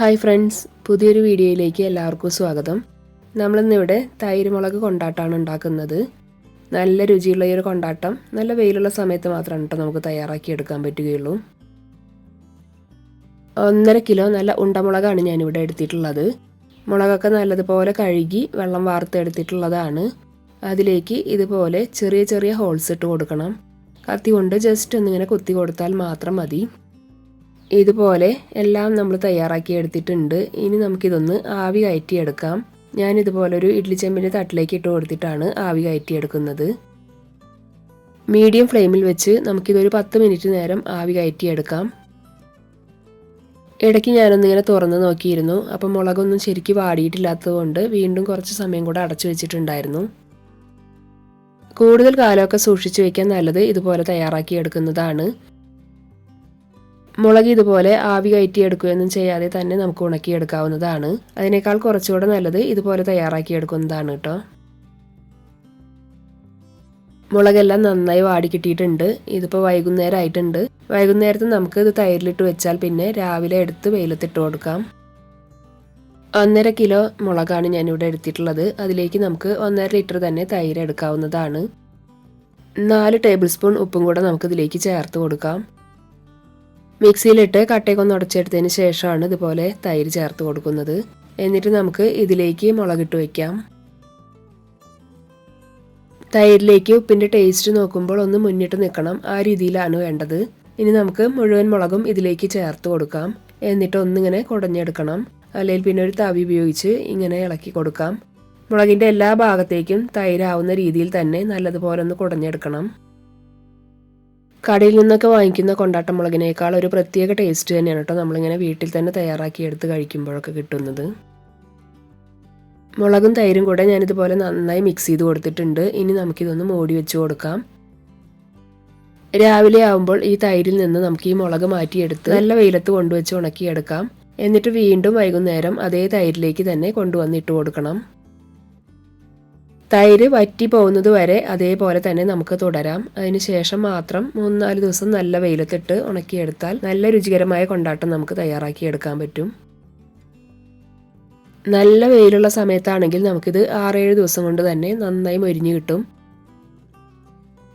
Hi friends പുതിയൊരു വീഡിയോയിലേക്ക് എല്ലാവർക്കും സ്വാഗതം. നമ്മളിന്നിവിടെ തൈര് മുളക് കൊണ്ടാട്ടമാണ് ഉണ്ടാക്കുന്നത്. നല്ല രുചിയുള്ള ഈ ഒരു കൊണ്ടാട്ടം നല്ല വെയിലുള്ള സമയത്ത് മാത്രമാണ് കേട്ടോ നമുക്ക് തയ്യാറാക്കി എടുക്കാൻ പറ്റുകയുള്ളൂ. ഒന്നര കിലോ നല്ല ഉണ്ടമുളകാണ് ഞാനിവിടെ എടുത്തിട്ടുള്ളത്. മുളകൊക്കെ നല്ലതുപോലെ കഴുകി വെള്ളം വാർത്തെടുത്തിട്ടുള്ളതാണ്. അതിലേക്ക് ഇതുപോലെ ചെറിയ ചെറിയ ഹോൾസ് ഇട്ട് കൊടുക്കണം. കത്തി കൊണ്ട് ജസ്റ്റ് ഒന്നിങ്ങനെ കുത്തി കൊടുത്താൽ മാത്രം മതി. ഇതുപോലെ എല്ലാം നമ്മൾ തയ്യാറാക്കി എടുത്തിട്ടുണ്ട്. ഇനി നമുക്കിതൊന്ന് ആവി കയറ്റിയെടുക്കാം. ഒരു ഇഡ്ലി ചെമ്പിന്റെ തട്ടിലേക്ക് ഇട്ട് കൊടുത്തിട്ടാണ് ആവി കയറ്റിയെടുക്കുന്നത്. മീഡിയം ഫ്ലെയിമിൽ വെച്ച് നമുക്കിതൊരു പത്ത് മിനിറ്റ് നേരം ആവി കയറ്റിയെടുക്കാം. ഇടയ്ക്ക് ഞാനൊന്നിങ്ങനെ തുറന്ന് നോക്കിയിരുന്നു. അപ്പം മുളകൊന്നും ശരിക്കും വാടിയിട്ടില്ലാത്തതുകൊണ്ട് വീണ്ടും കുറച്ച് സമയം കൂടെ അടച്ചു വെച്ചിട്ടുണ്ടായിരുന്നു. കൂടുതൽ കാലമൊക്കെ സൂക്ഷിച്ചു വയ്ക്കാൻ നല്ലത് ഇതുപോലെ തയ്യാറാക്കി എടുക്കുന്നതാണ്. മുളക് ഇതുപോലെ ആവി കയറ്റിയെടുക്കുകയൊന്നും ചെയ്യാതെ തന്നെ നമുക്ക് ഉണക്കിയെടുക്കാവുന്നതാണ്. അതിനേക്കാൾ കുറച്ചുകൂടെ നല്ലത് ഇതുപോലെ തയ്യാറാക്കിയെടുക്കുന്നതാണ് കേട്ടോ. മുളകെല്ലാം നന്നായി വാടി കിട്ടിയിട്ടുണ്ട് ഇതിപ്പോൾ വൈകുന്നേരം ആയിട്ടുണ്ട് വൈകുന്നേരത്ത് നമുക്ക് ഇത് തൈരിലിട്ട് വെച്ചാൽ പിന്നെ രാവിലെ എടുത്ത് വെയിലത്തിട്ട് കൊടുക്കാം. ഒന്നര കിലോ മുളകാണ് ഞാനിവിടെ എടുത്തിട്ടുള്ളത്. അതിലേക്ക് നമുക്ക് ഒന്നര ലിറ്റർ തന്നെ തൈര് എടുക്കാവുന്നതാണ്. നാല് ടേബിൾ സ്പൂൺ ഉപ്പും കൂടെ നമുക്ക് ഇതിലേക്ക് ചേർത്ത് കൊടുക്കാം. മിക്സിയിലിട്ട് കട്ടയൊക്കെ ഉടച്ചെടുത്തതിന് ശേഷമാണ് ഇതുപോലെ തൈര് ചേർത്ത് കൊടുക്കുന്നത്. എന്നിട്ട് നമുക്ക് ഇതിലേക്ക് മുളകിട്ട് വയ്ക്കാം തൈരിലേക്ക് ഉപ്പിന്റെ ടേസ്റ്റ് നോക്കുമ്പോൾ ഒന്ന് മുന്നിട്ട് നിൽക്കണം. ആ രീതിയിലാണ് വേണ്ടത്. ഇനി നമുക്ക് മുഴുവൻ മുളകും ഇതിലേക്ക് ചേർത്ത് കൊടുക്കാം. എന്നിട്ട് ഒന്നിങ്ങനെ കുടഞ്ഞെടുക്കണം. അല്ലെങ്കിൽ പിന്നെ ഒരു തവി ഉപയോഗിച്ച് ഇങ്ങനെ ഇളക്കി കൊടുക്കാം. മുളകിന്റെ എല്ലാ ഭാഗത്തേക്കും തൈരാവുന്ന രീതിയിൽ തന്നെ നല്ലതുപോലെ ഒന്ന് കുടഞ്ഞെടുക്കണം. കടയിൽ നിന്നൊക്കെ വാങ്ങിക്കുന്ന കൊണ്ടാട്ട മുളകിനേക്കാൾ ഒരു പ്രത്യേക ടേസ്റ്റ് തന്നെയാണ് കേട്ടോ നമ്മളിങ്ങനെ വീട്ടിൽ തന്നെ തയ്യാറാക്കി എടുത്ത് കഴിക്കുമ്പോഴൊക്കെ കിട്ടുന്നത്. മുളകും തൈരും കൂടെ ഞാനിതുപോലെ നന്നായി മിക്സ് ചെയ്ത് കൊടുത്തിട്ടുണ്ട്. ഇനി നമുക്കിതൊന്ന് മൂടി വെച്ച് കൊടുക്കാം. രാവിലെ ആവുമ്പോൾ ഈ തൈരിൽ നിന്ന് നമുക്ക് ഈ മുളക് മാറ്റിയെടുത്ത് നല്ല വെയിലത്ത് കൊണ്ടുവച്ച് ഉണക്കിയെടുക്കാം. എന്നിട്ട് വീണ്ടും വൈകുന്നേരം അതേ തൈരിലേക്ക് തന്നെ കൊണ്ടുവന്നിട്ട് കൊടുക്കണം. തൈര് വറ്റി പോകുന്നത് വരെ അതേപോലെ തന്നെ നമുക്ക് തുടരാം. അതിനുശേഷം മാത്രം മൂന്നാൽ ദിവസം നല്ല വെയിലത്തിട്ട് ഉണക്കിയെടുത്താൽ നല്ല രുചികരമായ കൊണ്ടാട്ടം നമുക്ക് തയ്യാറാക്കി എടുക്കാൻ പറ്റും. നല്ല വെയിലുള്ള സമയത്താണെങ്കിൽ നമുക്കിത് ആറേഴ് ദിവസം കൊണ്ട് തന്നെ നന്നായി മൊരിഞ്ഞു കിട്ടും.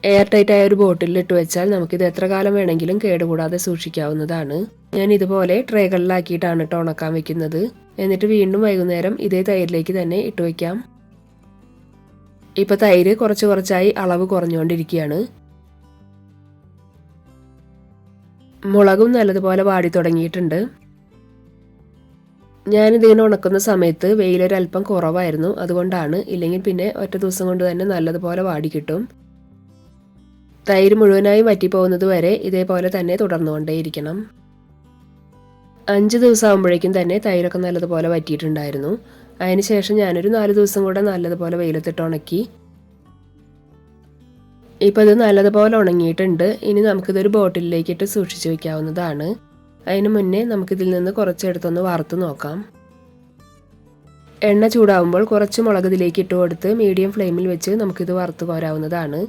എയർ ടൈറ്റ് ആയ ഒരു ബോട്ടിലിൽ ഇട്ട് വെച്ചാൽ നമുക്കിത് എത്ര കാലം വേണമെങ്കിലും കേടുകൂടാതെ സൂക്ഷിക്കാവുന്നതാണ്. ഞാൻ ഇതുപോലെ ട്രേകളിലാക്കിയിട്ടാണ് കേട്ടോ ഉണക്കാൻ വെക്കുന്നത്. എന്നിട്ട് വീണ്ടും വൈകുന്നേരം ഇതേ തൈരിലേക്ക് തന്നെ ഇട്ട് വയ്ക്കാം ഇപ്പൊ തൈര് കുറച്ച് കുറച്ചായി അളവ് കുറഞ്ഞുകൊണ്ടിരിക്കുകയാണ് മുളകും നല്ലതുപോലെ വാടി തുടങ്ങിയിട്ടുണ്ട്. ഞാനിതിങ്ങനെ ഉണക്കുന്ന സമയത്ത് വെയിലൊരല്പം കുറവായിരുന്നു അതുകൊണ്ടാണ്. ഇല്ലെങ്കിൽ പിന്നെ ഒറ്റ ദിവസം കൊണ്ട് തന്നെ നല്ലതുപോലെ വാടി കിട്ടും. തൈര് മുഴുവനായി വറ്റിപ്പോകുന്നത് വരെ ഇതേപോലെ തന്നെ തുടർന്നുകൊണ്ടേയിരിക്കണം. അഞ്ച് ദിവസമാകുമ്പോഴേക്കും തന്നെ തൈരൊക്കെ നല്ലതുപോലെ വറ്റിയിട്ടുണ്ടായിരുന്നു. അതിനുശേഷം ഞാനൊരു നാല് ദിവസം കൂടെ നല്ലതുപോലെ വെയിലത്തിട്ട് ഉണക്കി. ഇപ്പം ഇത് നല്ലതുപോലെ ഉണങ്ങിയിട്ടുണ്ട്. ഇനി നമുക്കിതൊരു ബോട്ടിലേക്കിട്ട് സൂക്ഷിച്ചു വയ്ക്കാവുന്നതാണ് അതിന് മുന്നേ നമുക്കിതിൽ നിന്ന് കുറച്ചെടുത്തൊന്ന് വറുത്ത് നോക്കാം. എണ്ണ ചൂടാവുമ്പോൾ കുറച്ച് മുളക് ഇതിലേക്ക് ഇട്ട് കൊടുത്ത് മീഡിയം ഫ്ലെയിമിൽ വെച്ച് നമുക്കിത് വറുത്ത് കോരാവുന്നതാണ്.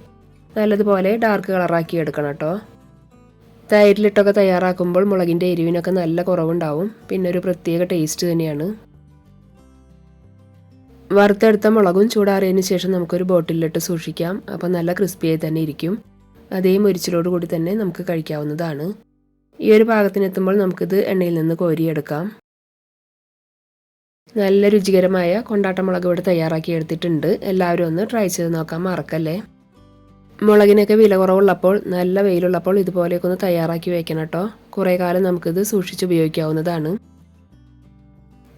നല്ലതുപോലെ ഡാർക്ക് കളറാക്കി എടുക്കണം കേട്ടോ. തൈരിലിട്ടൊക്കെ തയ്യാറാക്കുമ്പോൾ മുളകിന്റെ എരിവിനൊക്കെ നല്ല കുറവുണ്ടാവും. പിന്നെ ഒരു പ്രത്യേക ടേസ്റ്റ് തന്നെയാണ്. വറുത്തെടുത്ത മുളകും ചൂടാറിയതിന് ശേഷം നമുക്കൊരു ബോട്ടിലിട്ട് സൂക്ഷിക്കാം. അപ്പോൾ നല്ല ക്രിസ്പിയായി തന്നെ ഇരിക്കും. അതേ മുരിച്ചിലോട് കൂടി തന്നെ നമുക്ക് കഴിക്കാവുന്നതാണ്. ഈ ഒരു പാകത്തിനെത്തുമ്പോൾ നമുക്കിത് എണ്ണയിൽ നിന്ന് കോരിയെടുക്കാം. നല്ല രുചികരമായ കൊണ്ടാട്ട മുളക് ഇവിടെ തയ്യാറാക്കി എടുത്തിട്ടുണ്ട്. എല്ലാവരും ഒന്ന് ട്രൈ ചെയ്ത് നോക്കാൻ മറക്കല്ലേ? മുളകിനൊക്കെ വില കുറവുള്ളപ്പോൾ നല്ല വെയിലുള്ളപ്പോൾ ഇതുപോലെയൊക്കെ ഒന്ന് തയ്യാറാക്കി വെക്കണം കേട്ടോ. കുറേ കാലം നമുക്കിത് സൂക്ഷിച്ച് ഉപയോഗിക്കാവുന്നതാണ്.